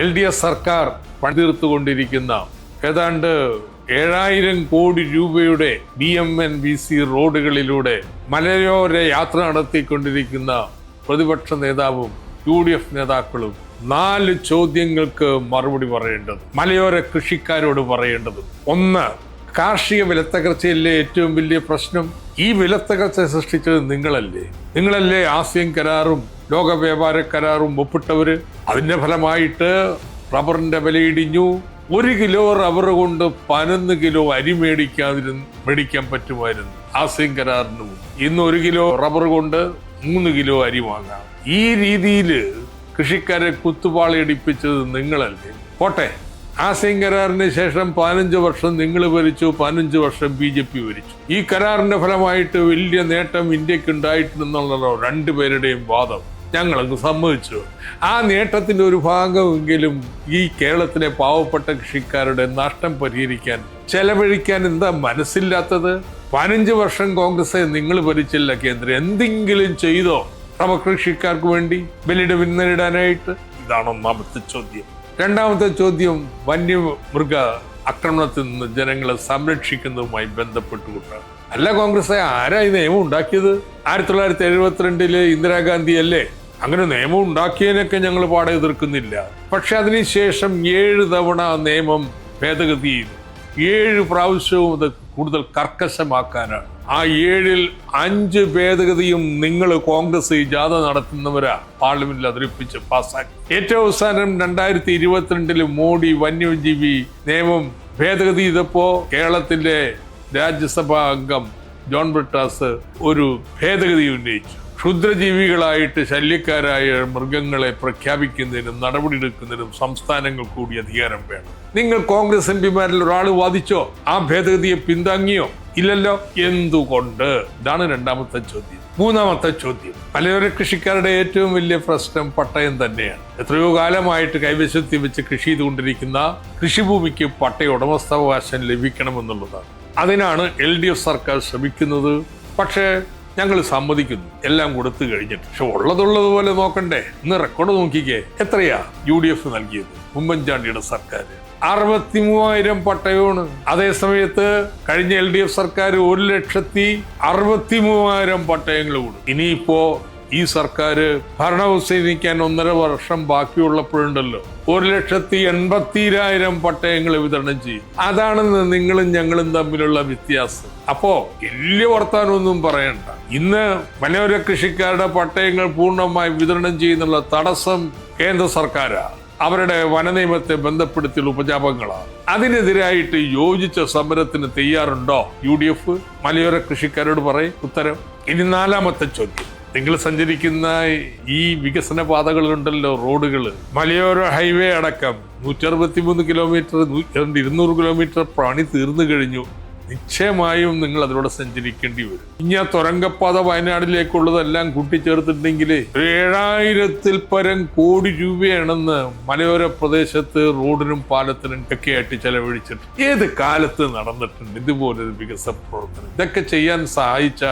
L D F സർക്കാർ പണിതീർത്തുകൊണ്ടിരിക്കുന്ന ഏതാണ്ട് ഏഴായിരം കോടി രൂപയുടെ B M N B C റോഡുകളിലൂടെ മലയോര യാത്ര നടത്തിക്കൊണ്ടിരിക്കുന്ന പ്രതിപക്ഷ നേതാവും യു ഡി എഫ് നേതാക്കളും നാല് ചോദ്യങ്ങൾക്ക് മറുപടി പറയേണ്ടത് മലയോര കൃഷിക്കാരോട് പറയേണ്ടത്. ഒന്ന് കാർഷിക വിലത്തകർച്ചയിലെ ഏറ്റവും വലിയ പ്രശ്നം ഈ വിലത്തകർച്ച സൃഷ്ടിച്ചത് നിങ്ങളല്ലേ? നിങ്ങളല്ലേ ആസിയൻ കരാറും ലോക വ്യാപാര കരാറും ഒപ്പിട്ടവർ അതിന്റെ ഫലമായിട്ട് റബ്ബറിന്റെ വിലയിടിഞ്ഞു ഒരു കിലോ റബ്ബർ കൊണ്ട് പതിനൊന്ന് കിലോ അരി മേടിക്കാതിരുന്ന് മേടിക്കാൻ പറ്റുമായിരുന്നു. ആസിയൻ കരാറിന്. ഇന്ന് ഒരു കിലോ റബ്ബർ കൊണ്ട് മൂന്ന് കിലോ അരി വാങ്ങാം. ഈ രീതിയിൽ കൃഷിക്കാരെ കുത്തുപാളയടിപ്പിച്ചത് നിങ്ങളല്ലേ? പോട്ടെ. ആസിയൻ കരാറിന് ശേഷം പതിനഞ്ച് വർഷം നിങ്ങൾ ഭരിച്ചു പതിനഞ്ച് വർഷം ബി ജെ പി ഭരിച്ചു. ഈ കരാറിന്റെ ഫലമായിട്ട് വലിയ നേട്ടം ഇന്ത്യയ്ക്ക് ഉണ്ടായിട്ടുണ്ടെന്നുള്ളതോ രണ്ടുപേരുടെയും വാദം. ഞങ്ങളങ്ങ് സമ്മതിച്ചു. ആ നേട്ടത്തിന്റെ ഒരു ഭാഗമെങ്കിലും ഈ കേരളത്തിലെ പാവപ്പെട്ട കൃഷിക്കാരുടെ നഷ്ടം പരിഹരിക്കാൻ ചെലവഴിക്കാൻ എന്താ മനസ്സില്ലാത്തത്? പതിനഞ്ച് വർഷം കോൺഗ്രസ് നിങ്ങൾ ഭരിച്ചില്ല കേന്ദ്രം. എന്തെങ്കിലും ചെയ്തോ സമകൃഷിക്കാർക്ക് കൃഷിക്കാർക്ക് വേണ്ടി ബലിയുടെ പിന്നിടാനായിട്ട് ഇതാണ് ഒന്നാമത്തെ ചോദ്യം. രണ്ടാമത്തെ ചോദ്യം വന്യമൃഗ ആക്രമണത്തിൽ നിന്ന് ജനങ്ങളെ സംരക്ഷിക്കുന്നതുമായി ബന്ധപ്പെട്ടുകൊണ്ടാണ്. അല്ല കോൺഗ്രസ് ആരാ ഈ നിയമം ഉണ്ടാക്കിയത്? ആയിരത്തി തൊള്ളായിരത്തി എഴുപത്തിരണ്ടിൽ ഇന്ദിരാഗാന്ധി അല്ലേ അങ്ങനെ നിയമം ഉണ്ടാക്കിയതിനൊക്കെ ഞങ്ങൾ പാടെ എതിർക്കുന്നില്ല. പക്ഷെ അതിനുശേഷം ഏഴ് തവണ നിയമം ഭേദഗതി ചെയ്തു ഏഴ് പ്രാവശ്യവും അത് കൂടുതൽ കർക്കശമാക്കാനാണ്. ആ ഏഴിൽ അഞ്ച് ഭേദഗതിയും നിങ്ങൾ കോൺഗ്രസ് ഈ ജാഥ നടത്തുന്നവരാ പാർലമെന്റിൽ അവതരിപ്പിച്ച് പാസ്സാക്കി. ഏറ്റവും അവസാനം രണ്ടായിരത്തി ഇരുപത്തിരണ്ടിൽ മോഡി വന്യജീവി നിയമം ഭേദഗതി ചെയ്തപ്പോ കേരളത്തിന്റെ രാജ്യസഭാ അംഗം ജോൺ ബ്രിട്ടാസ് ഒരു ഭേദഗതി ഉന്നയിച്ചു. ക്ഷുദ്രജീവികളായിട്ട് ശല്യക്കാരായ മൃഗങ്ങളെ പ്രഖ്യാപിക്കുന്നതിനും നടപടിയെടുക്കുന്നതിനും സംസ്ഥാനങ്ങൾ കൂടി അധികാരം വേണം. നിങ്ങൾ കോൺഗ്രസ് എം പിമാരിൽ ഒരാൾ വാദിച്ചോ? ആ ഭേദഗതിയെ പിന്താങ്ങിയോ? ഇല്ലല്ലോ. എന്തുകൊണ്ട്? ഇതാണ് രണ്ടാമത്തെ ചോദ്യം. മൂന്നാമത്തെ ചോദ്യം. മലയോര കൃഷിക്കാരുടെ ഏറ്റവും വലിയ പ്രശ്നം പട്ടയം തന്നെയാണ്. എത്രയോ കാലമായിട്ട് കൈവശത്തി വെച്ച് കൃഷി ചെയ്തുകൊണ്ടിരിക്കുന്ന കൃഷിഭൂമിക്ക് പട്ടയ ഉടമസ്ഥാവകാശം ലഭിക്കണമെന്നുള്ളതാണ്. അതിനാണ് എൽ ഡി എഫ് സർക്കാർ ശ്രമിക്കുന്നത്. പക്ഷേ ഞങ്ങൾ സമ്മതിക്കുന്നു. എല്ലാം കൊടുത്തു കഴിഞ്ഞിട്ട്. പക്ഷെ ഉള്ളതുള്ളതുപോലെ നോക്കണ്ടേ. ഇന്ന് റെക്കോർഡ് നോക്കിക്കേ. എത്രയാ യു ഡി എഫ് നൽകിയത്? ഉമ്മൻചാണ്ടിയുടെ സർക്കാർ അറുപത്തി മൂവായിരം പട്ടയമാണ് അതേസമയത്ത് കഴിഞ്ഞ എൽ ഡി എഫ് സർക്കാർ ഒരു ലക്ഷത്തി അറുപത്തി മൂവായിരം പട്ടയങ്ങൾ കൂടും ഇനിയിപ്പോ ഈ സർക്കാർ ഭരണവസീനിക്കാൻ ഒന്നര വർഷം ബാക്കിയുള്ളപ്പോഴുണ്ടല്ലോ. ഒരു ലക്ഷത്തി എൺപത്തിരായിരം പട്ടയങ്ങൾ വിതരണം ചെയ്യും. അതാണ് നിങ്ങളും ഞങ്ങളും തമ്മിലുള്ള വ്യത്യാസം. അപ്പോ വലിയ വർത്താനമൊന്നും പറയണ്ട. ഇന്ന് മനോര കൃഷിക്കാരുടെ പട്ടയങ്ങൾ പൂർണമായി വിതരണം ചെയ്യുന്നുള്ള തടസ്സം കേന്ദ്ര സർക്കാരാ അവരുടെ വനനിയമത്തെ ബന്ധപ്പെടുത്തിയുള്ള ഉപജാപങ്ങളാണ്. അതിനെതിരായിട്ട് യോജിച്ച സമരത്തിന് തയ്യാറുണ്ടോ? യു ഡി എഫ് മലയോര കൃഷിക്കാരോട് പറയും. ഉത്തരം ഇനി നാലാമത്തെ ചോദ്യം. നിങ്ങൾ സഞ്ചരിക്കുന്ന ഈ വികസന പാതകളുണ്ടല്ലോ റോഡുകൾ. മലയോര ഹൈവേ അടക്കം നൂറ്റി അറുപത്തി മൂന്ന് കിലോമീറ്റർ ഇരുന്നൂറ് കിലോമീറ്റർ പണി തീർന്നു കഴിഞ്ഞു. നിശ്ചയമായും നിങ്ങൾ അതിലൂടെ സഞ്ചരിക്കേണ്ടി വരും. ഇനി ആ തുരങ്കപ്പാത വയനാടിലേക്കുള്ളതെല്ലാം കൂട്ടിച്ചേർത്തിട്ടുണ്ടെങ്കിൽ ഏഴായിരത്തിൽ പരം കോടി രൂപയാണെന്ന് മലയോര പ്രദേശത്ത് റോഡിനും പാലത്തിനും ഒക്കെ ആയിട്ട് ഏത് കാലത്ത് നടന്നിട്ടുണ്ട് ഇതുപോലൊരു വികസന പ്രവർത്തനം ഇതൊക്കെ ചെയ്യാൻ സഹായിച്ച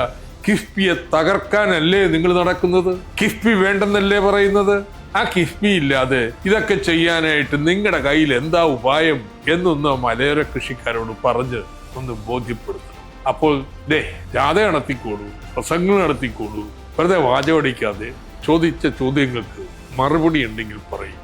കിഫ്ബിയെ തകർക്കാനല്ലേ നിങ്ങൾ നടക്കുന്നത്? കിഫ്ബി വേണ്ടെന്നല്ലേ പറയുന്നത്? ആ കിഫ്ബി ഇല്ലാതെ ഇതൊക്കെ ചെയ്യാനായിട്ട് നിങ്ങളുടെ കയ്യിൽ എന്താ ഉപായം എന്നൊന്ന് മലയോര കൃഷിക്കാരോട് പറഞ്ഞ് ഒന്ന് ബോധ്യപ്പെടുത്തണം. അപ്പോൾ ദേ ജാഥ നടത്തിക്കോളൂ പ്രസംഗങ്ങൾ നടത്തിക്കോളൂ വെറുതെ വാചമടിക്കാതെ ചോദിച്ച ചോദ്യങ്ങൾക്ക് മറുപടി ഉണ്ടെങ്കിൽ പറയും.